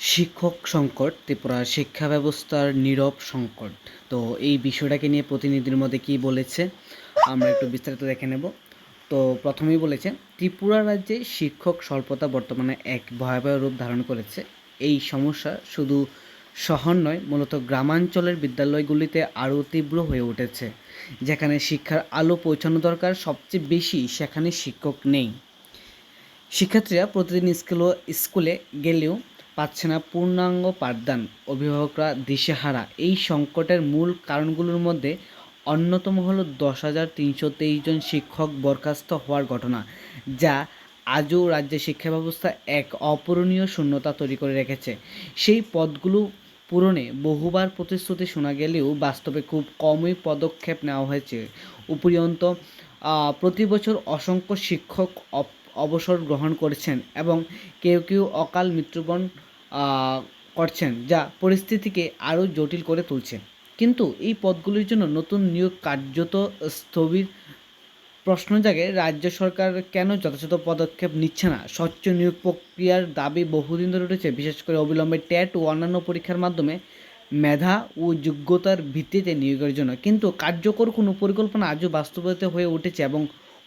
শিক্ষক সংকট, ত্রিপুরা শিক্ষা ব্যবস্থার নীরব সংকট। তো এই বিষয়টাকে নিয়ে প্রতিনিধির মধ্যে কী বলেছে, আমরা একটু বিস্তারিত দেখে নেব। তো প্রথমেই বলেছে, ত্রিপুরা রাজ্যে শিক্ষক স্বল্পতা বর্তমানে এক ভয়াবহ রূপ ধারণ করেছে। এই সমস্যা শুধু শহর নয়, মূলত গ্রামাঞ্চলের বিদ্যালয়গুলিতে আরও তীব্র হয়ে উঠেছে, যেখানে শিক্ষার আলো পৌঁছানো দরকার সবচেয়ে বেশি, সেখানে শিক্ষক নেই। শিক্ষার্থীরা প্রতিদিন স্কুল স্কুলে গেলেও পাচ্ছে না পূর্ণাঙ্গ পাঠদান। অভিভাবকরা দিশেহারা। এই সংকটের মূল কারণগুলোর মধ্যে অন্যতম হলো দশ হাজার তিনশো তেইশ জন শিক্ষক বরখাস্ত হওয়ার ঘটনা, যা আজও রাজ্যের শিক্ষা ব্যবস্থা এক অপূরণীয় শূন্যতা তৈরি করে রেখেছে। সেই পদগুলো পূরণে বহুবার প্রতিশ্রুতি শোনা গেলেও বাস্তবে খুব কমই পদক্ষেপ নেওয়া হয়েছে। উপরিয়ন্ত প্রতি বছর অসংখ্য শিক্ষক অবসর গ্রহণ করেছেন এবং কেউ কেউ অকাল মৃত্যুবরণ করছেন, যা পরিস্থিতিকে আরও জটিল করে তুলছে। কিন্তু এই পদগুলির জন্য নতুন নিয়োগ কার্যত স্থবির। প্রশ্ন জাগে, রাজ্য সরকার কেন যথাযথ পদক্ষেপ নিচ্ছে না? স্বচ্ছ নিয়োগ প্রক্রিয়ার দাবি বহুদিন ধরে উঠেছে। বিশেষ করে অবিলম্বে ট্যাট ও অন্যান্য পরীক্ষার মাধ্যমে মেধা ও যোগ্যতার ভিত্তিতে নিয়োগের জন্য। কিন্তু কার্যকর কোনো পরিকল্পনা আজও বাস্তবায়িত হয়ে উঠেছে এবং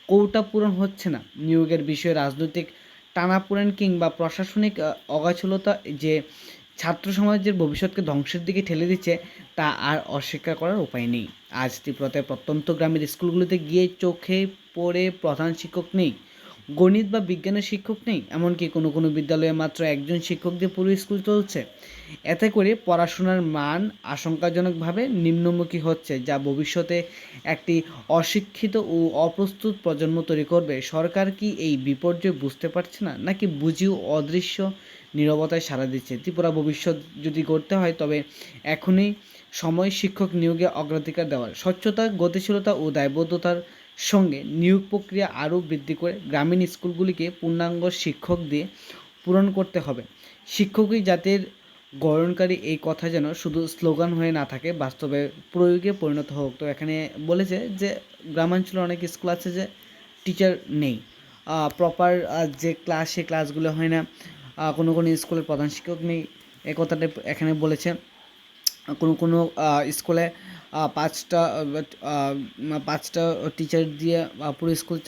কোটা পূরণ হচ্ছে না। নিয়োগের বিষয়ে রাজনৈতিক টানাপোড়েন কিংবা প্রশাসনিক অগাছলতা যে ছাত্র সমাজের ভবিষ্যৎকে ধ্বংসের দিকে ঠেলে দিচ্ছে, তা আর অস্বীকার করার উপায় নেই। আজ ত্রিপুরাতে প্রত্যন্ত গ্রামের স্কুলগুলিতে গিয়ে চোখে পড়ে প্রধান শিক্ষক নেই। গণিত বা বিজ্ঞানের শিক্ষক নেই, এমনকি কোনো কোনো বিদ্যালয়ে মাত্র একজন শিক্ষক দিয়ে পুরো স্কুল চলছে। এতে করে পড়াশোনার মান আশঙ্কাজনকভাবে নিম্নমুখী হচ্ছে, যা ভবিষ্যতে একটি অশিক্ষিত ও অপ্রস্তুত প্রজন্ম তৈরি করবে। সরকার কি এই বিপর্যয় বুঝতে পারছে না, নাকি বুঝিও অদৃশ্য নীরবতায় সাড়া দিচ্ছে? ত্রিপুরা ভবিষ্যৎ যদি করতে হয়, তবে এখনই সময় শিক্ষক নিয়োগে অগ্রাধিকার দেওয়ার। স্বচ্ছতা, গতিশীলতা ও দায়বদ্ধতার সঙ্গে নিয়োগ প্রক্রিয়া আরও বৃদ্ধি করে গ্রামীণ স্কুলগুলিকে পূর্ণাঙ্গ শিক্ষক দিয়ে পূরণ করতে হবে। শিক্ষকই জাতির গড়নকারী এই কথা যেন শুধু স্লোগান হয়ে না থাকে, বাস্তবে প্রয়োগে পরিণত হোক। তো এখানে বলেছে যে, গ্রামাঞ্চলে অনেক স্কুল আছে যে টিচার নেই। প্রপার যে ক্লাস, সেই ক্লাসগুলো হয় না। কোনো কোনো স্কুলের প্রধান শিক্ষক নেই। এ কথাটা এখানে বলেছে। কোনো কোনো স্কুলে পাঁচটা পাঁচটা টিচার দিয়ে পুরো স্কুল